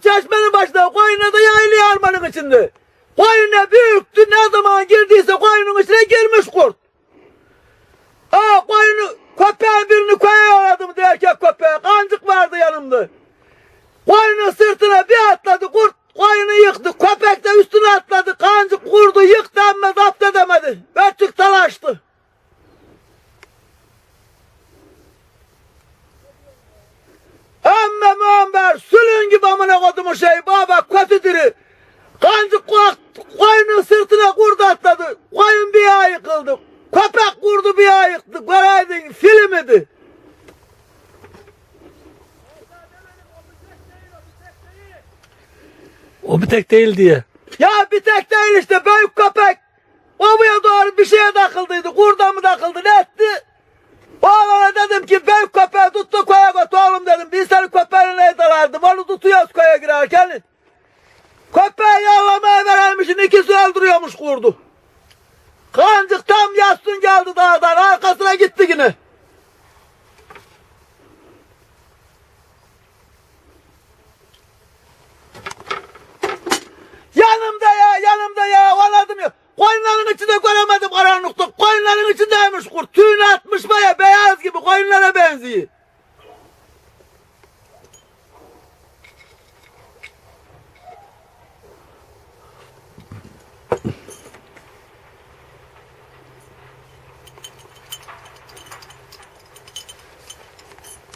çeşmenin başında koyuna da yayılıyor harmanın içinde. Koyuna büyüktü ne zaman girdiyse koyunun içine girmiş kurt. Aa koyunu köpeğin birini koya aradım diye erkek köpeğe kancık vardı yanımda. Koyunun sırtına bir atladı kurt koyunu yıktı. Köpek de üstüne atladı kancık kurdu yıktı ama zapt edemedi. Berçük talaştı. Gibi amına kodumu şey baba kötü diri. Kancık kulak koyunun sırtına kurdu atladı. Koyun bir ayağı yıkıldı. Köpek kurdu bir ayağı yıktı. Göreydin film idi. O bir tek değil diye. Ya bir tek değil işte büyük köpek. Babaya doğru bir şeye takıldıydı. Kurda mı takıldı ne etti? Oğlana dedim ki büyük köpeği tuttu koya girerken. Köpeği yavlamaya verilmişin ikisi öldürüyormuş kurdu. Kancık tam yatsın geldi dağdan arkasına gitti yine. Yanımda ya yanımda ya anladım ya. Koyunların içinde göremedim karanlıkta. Koyunların içindeymiş kurt. Tüyünü atmış baya beyaz gibi koyunlara benziyor.